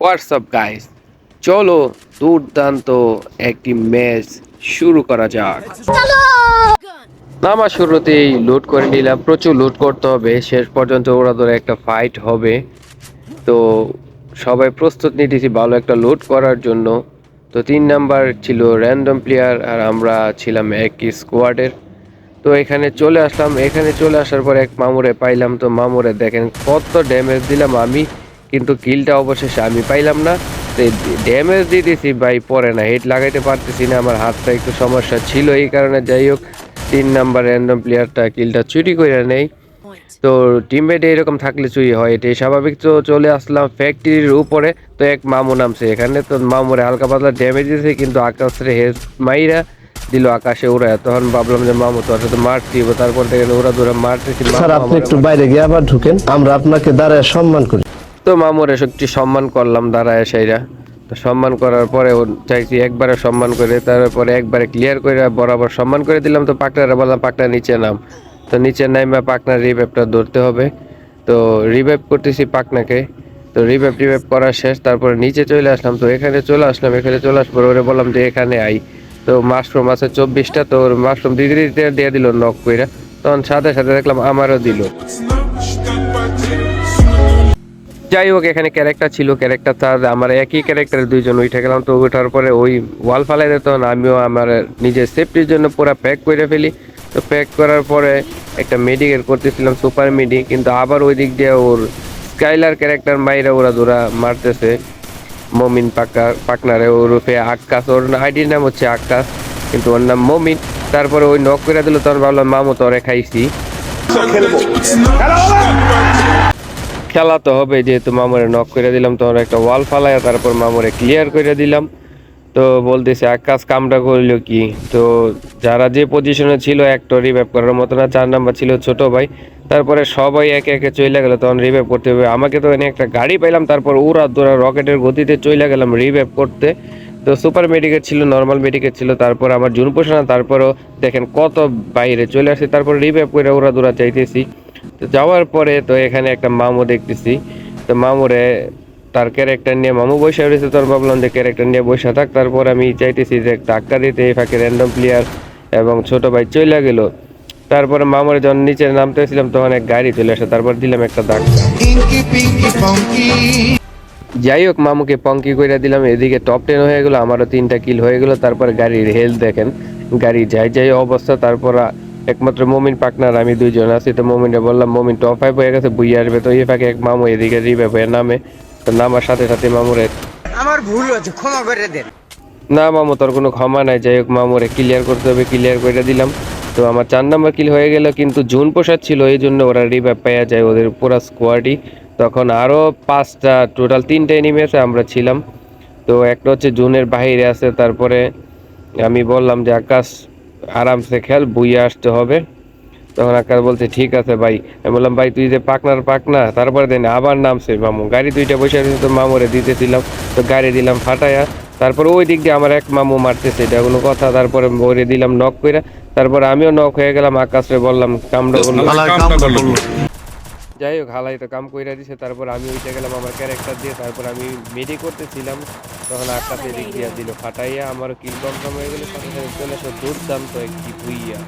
WhatsApp guys চলো দুর্দান্ত একটি ম্যাচ শুরু করা যাক। নামা শুরুতেই লুট করে নিলাম। প্রচুর লুট করতে হবে। শেষ পর্যন্ত ওরা ধরে একটা ফাইট হবে। তো সবাই প্রস্তুত নিতেছি ভালো একটা লুট করার জন্য। তো তিন নাম্বার ছিল র্যান্ডম প্লেয়ার আর আমরা ছিলাম এক স্কোয়াডের তো এখানে চলে আসলাম। এখানে চলে আসার পর এক মামুরে পাইলাম। তো মামুরে দেখেন কত ড্যামেজ দিলাম আমি। কিন্তু কিলটা অবশেষে আমি পাইলাম না। তো ড্যামেজ দিতেছি ভাই পরে না হেড লাগাইতে পারতেছি না আমার হাতটা একটু সমস্যা ছিল এই কারণে যাই হোক তিন নাম্বার র্যান্ডম প্লেয়ারটা কিলটা চুরি করে নেই। তো টিমমেট এরকম থাকলে চুরি হয় এটাই স্বাভাবিক। তো চলে আসলাম ফ্যাক্টরির উপরে তো এক মামু নামছে এখানে। তো মামুরে হালকা পাতলা ড্যামেজ দিয়েছে কিন্তু আকাশের হেড মাইরা দিল আকাশে উড়ে তখন ভাবলাম যে মামু তোর সাথে মারছি তারপর দেখেন ওরা দূরে মারতেছি স্যার আপনি একটু বাইরে গিয়ে আবার ঢুকেন আমরা আপনাকে দাঁড়ায় সম্মান করি। তো মামুরে সত্যি সম্মান করলাম, দাঁড়ায় সেইরা তো সম্মান করার পরে চাইছি একবারে সম্মান করে, তারপরে একবারে ক্লিয়ার করে বরাবর সম্মান করে দিলাম। তো পাকনারে বললাম পাকনা নিচে নাম। তো নিচে নাইমা পাকনার রিভাইভটা ধরতে হবে। তো রিভাইভ করতেছি পাকনাকে তো রিভাইভ রিভাইভ করা শেষ, তারপরে নিচে চলে আসলাম। তো এখানে চলে আসলাম, এখানে চলে আসার ওরে বললাম যে এখানে আই তো মাশরুম আছে চব্বিশটা, তো ওর মাশরুম দিদি দিয়ে দিল নক কইরা। তখন সাথে সাথে দেখলাম আমারও দিল। যাই হোক এখানে ক্যারেক্টার ছিল ক্যারেক্টার তার আমার একই ক্যারেক্টারের দুইজন উঠে গেলাম তো ওঠার পরে ওই ওয়াল ফালাই তখন আমিও আমার নিজের সেফটির জন্য পুরো প্যাক করে ফেলি। তো প্যাক করার পরে একটা মেডিকেল করতেছিলাম সুপার মেডি কিন্তু আবার ওই দিক দিয়ে ওর স্কাইলার ক্যারেক্টার মাইরা ওরা দোরা মারতেছে। মমিন পাকা পাকনারে ওরফে আকাশ ওর আইডির নাম হচ্ছে আকাশ কিন্তু ওর নাম মমিন। তারপরে ওই নক করে দিল তখন ভাবলাম মামু তরে খাইছি। খেলা তো হবে, যেহেতু মামুরে নক করে দিলাম তখন একটা ওয়াল ফালায় তারপর মামুরে ক্লিয়ার করে দিলাম। তো বলতেছে আকাশ কামটা করল কি? তো যারা যে পজিশনে ছিল, একটা রিভাইভ করার মতো না, চার নাম্বার ছিল ছোট ভাই, তারপরে সবাই একে একে চলে গেল, তখন রিভাইভ করতে হবে। আমাকে তো এনে একটা গাড়ি পাইলাম, তারপর উড়া দৌড়া রকেটের গতিতে চলে গেলাম রিভাইভ করতে। তো সুপার মেডিকেট ছিল, নর্মাল মেডিকেট ছিল, তারপর আমার জুন পোষণা তারপরও দেখেন কত বাইরে চলে আসছে, তারপর রিভাইভ করে ওরা দৌড়া চাইতেছি তো যাওয়ার পরে তো এখানে একটা মামু দেখতেছি। তো মামুরে তার ক্যারেক্টার নিয়ে, মামু বসে রয়েছে তোর ভাবলাম যে ক্যারেক্টার নিয়ে বসে থাক, তারপর আমি চাইতেছি যে আক্কা দিতে, এই ফাঁকে র্যান্ডম প্লেয়ার এবং ছোট ভাই চলে গেল। তারপরে মামুরে যখন নিচে নামতেছিলাম, তখন এক গাড়ি চলে আসে, তারপর দিলাম একটা Funky. যাই হোক মামুকে পঙ্কি করে দিলাম এদিকে টপ টেন হয়ে গেলো আমারও তিনটা কিল হয়ে গেলো তারপর গাড়ির হেলথ দেখেন। গাড়ি যাই যাই অবস্থা তারপর একমাত্র মমিন পাকনার আমি দুইজন আছি তো মমিনে বললাম মমিন টপ ফাইভ হয়ে গেছে বুই আসবে। তো এই ফাঁকে এক মামু এদিকে রিভাইভ হয়ে নামে তো নামার সাথে সাথে মামুরে আমার ভুল হচ্ছে ক্ষমা করে দেন। না মামু তোর কোনো ক্ষমা নাই যাই হোক মামুরে ক্লিয়ার করতে হবে ক্লিয়ার করে দিলাম। তো আমার চার নাম্বার কিল হয়ে গেল কিন্তু জুন পোষার ছিল এই জন্য ওরা রিভাইভ পাওয়া যায় ওদের পুরো স্কোয়াডই তখন আরও পাঁচটা টোটাল তিনটা এনিমি আছে, আমরা ছিলাম। তো একটা হচ্ছে জুনের বাইরে আছে, তারপরে আমি বললাম যে, আকাশ আরামসে খেল, বুইয়ে আসতে হবে। তখন আকাশ বলছে, ঠিক আছে ভাই। আমি বললাম, ভাই, তুই যে পাকনার পাকনা তারপরে দেন আবার নামছে মামু। গাড়ি দুইটা বসে তো মামুরে দিতেছিলাম। তো গাড়ি দিলাম ফাটায়া, তারপর ওই দিক দিয়ে আমার এক মামু মারতেছে, এটা কোনো কথা। তারপরে ওরে দিলাম নক করে তারপর আমিও নক হয়ে গেলাম আকাশে বললাম কামড়া বলল। যাই হোক হালাই তো কাম কইরা দিছে। তারপর আমি ওইটা গেলাম আমার ক্যারেক্টার দিয়ে তারপর আমি মেডি করতেছিলাম। তখন আটটাতে দিক দিয়া দিল ফাটাইয়া আমার কিল কম হয়ে গেলে সাথে চলে আসো দুর্দান্ত একটি ভুইয়া।